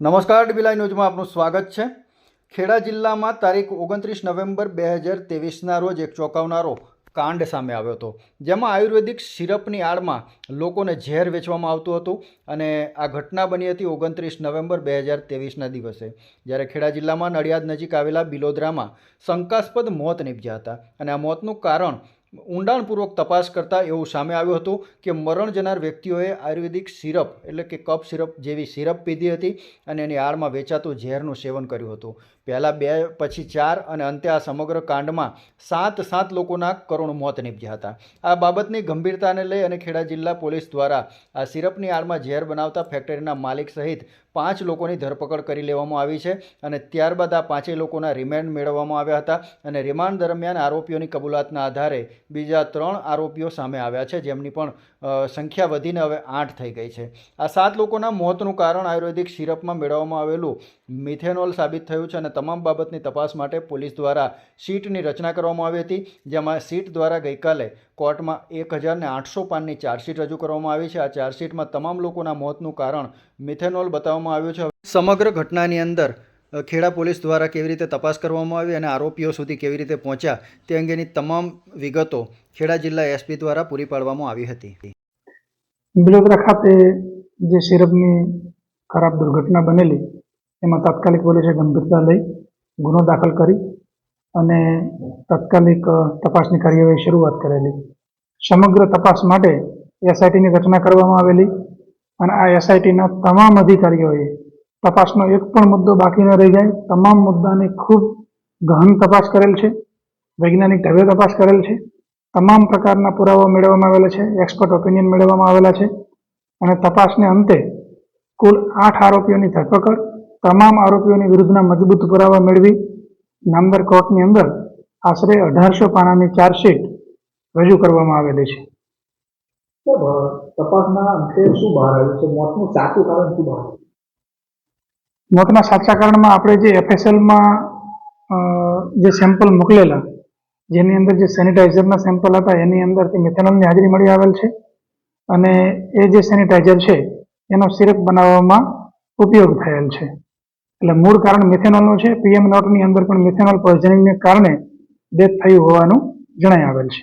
નમસ્કાર, ડીબીલાઈ ન્યૂઝમાં આપનું સ્વાગત છે. ખેડા જિલ્લામાં તારીખ ઓગણત્રીસ નવેમ્બર બે હજાર ત્રેવીસના રોજ એક ચોંકાવનારો કાંડ સામે આવ્યો હતો. જેમાં આયુર્વેદિક સિરપની આડમાં લોકોને ઝેર વેચવામાં આવતું હતું અને આ ઘટના બની હતી ઓગણત્રીસ નવેમ્બર બે હજાર ત્રેવીસના દિવસે. જ્યારે ખેડા જિલ્લામાં નડિયાદ નજીક આવેલા બિલોદરામાં શંકાસ્પદ મોત નીપજ્યા હતા અને આ મોતનું કારણ ઊંડાણપૂર્વક તપાસ કરતાં એવું સામે આવ્યું હતું કે મરણ જનાર વ્યક્તિઓએ આયુર્વેદિક સિરપ, એટલે કે કફ સિરપ જેવી સિરપ પીધી હતી અને એની આડમાં વેચાતું ઝેરનું સેવન કર્યું હતું. પહેલાં બે, પછી ચાર અને અંતે આ સમગ્ર કાંડમાં સાત સાત લોકોના કરુણ મોત નીપજ્યા હતા. આ બાબતની ગંભીરતાને લઈ અને ખેડા જિલ્લા પોલીસ દ્વારા આ સિરપની આડમાં ઝેર બનાવતા ફેક્ટરીના માલિક સહિત પાંચ લોકોની ધરપકડ કરી લેવામાં આવી છે અને ત્યારબાદ આ પાંચેય લોકોના રિમાન્ડ મેળવવામાં આવ્યા હતા અને રિમાન્ડ દરમિયાન આરોપીઓની કબૂલાતના આધારે બીજા ત્રણ આરોપીઓ સામે આવ્યા છે, જેમની પણ સંખ્યા વધીને હવે આઠ થઈ ગઈ છે. આ સાત લોકોના મોતનું કારણ આયુર્વેદિક સિરપમાં મેળવવામાં આવેલું મિથેનોલ સાબિત થયું છે અને તમામ બાબતની તપાસ માટે પોલીસ દ્વારા સીટની રચના કરવામાં આવી હતી, જેમાં સીટ દ્વારા ગઈકાલે કોર્ટમાં એક હજાર ને આઠસો પાનની ચાર્જશીટ રજૂ કરવામાં આવી છે. આ ચાર્જશીટમાં તમામ લોકોના મોતનું કારણ મિથેનોલ બતાવવામાં આવ્યું છે. સમગ્ર ઘટનાની અંદર ખેડા પોલીસ દ્વારા કેવી રીતે તપાસ કરવામાં આવી અને આરોપીઓ સુધી કેવી રીતે પહોંચ્યા, તે અંગેની તમામ વિગતો ખેડા જિલ્લા એસપી દ્વારા પૂરી પાડવામાં આવી હતી. બિલોદરા ખાતે જે સિરપની ખરાબ દુર્ઘટના બનેલી, એમાં તાત્કાલિક પોલીસે ગંભીરતા લઈ ગુનો દાખલ કરી અને તાત્કાલિક તપાસની કાર્યવાહી શરૂઆત કરેલી. સમગ્ર તપાસ માટે એસઆઈટીની રચના કરવામાં આવેલી અને આ એસઆઈટીના તમામ અધિકારીઓએ તપાસનો એક પણ મુદ્દો બાકી ન રહી જાય. તમામ મુદ્દાની ખૂબ ગહન તપાસ કરેલ છે. વૈજ્ઞાનિક ઢબે તપાસ કરેલ છે. તમામ પ્રકારના પુરાવા મેળવવામાં આવેલા છે. એક્સપર્ટ ઓપિનિયન મેળવવામાં આવેલા છે. અને તપાસને અંતે કુલ આઠ આરોપીઓની ધરપકડ, તમામ આરોપીઓની વિરુદ્ધના મજબૂત પુરાવા મેળવી, નામદાર કોર્ટની અંદર આશરે અઢારસો પાનાની ચાર્જશીટ રજૂ કરવામાં આવેલી છે. તપાસના અંતે શું બહાર આવ્યું છે? મોતનું સાચું કારણ શું બહાર આવ્યું? મોતના સાચા કારણમાં આપણે જે એફએસએલમાં જે સેમ્પલ મોકલેલા, જેની અંદર જે સેનિટાઈઝરના સેમ્પલ હતા, એની અંદરથી મિથેનોલની હાજરી મળી આવેલ છે. અને એ જે સેનિટાઈઝર છે, એનો સિરપ બનાવવામાં ઉપયોગ થયેલ છે. એટલે મૂળ કારણ મિથેનોલનું છે. પીએમ નોટની અંદર પણ મિથેનોલ પોઈઝનિંગને કારણે ડેથ થયું હોવાનું જણાઈ આવેલ છે.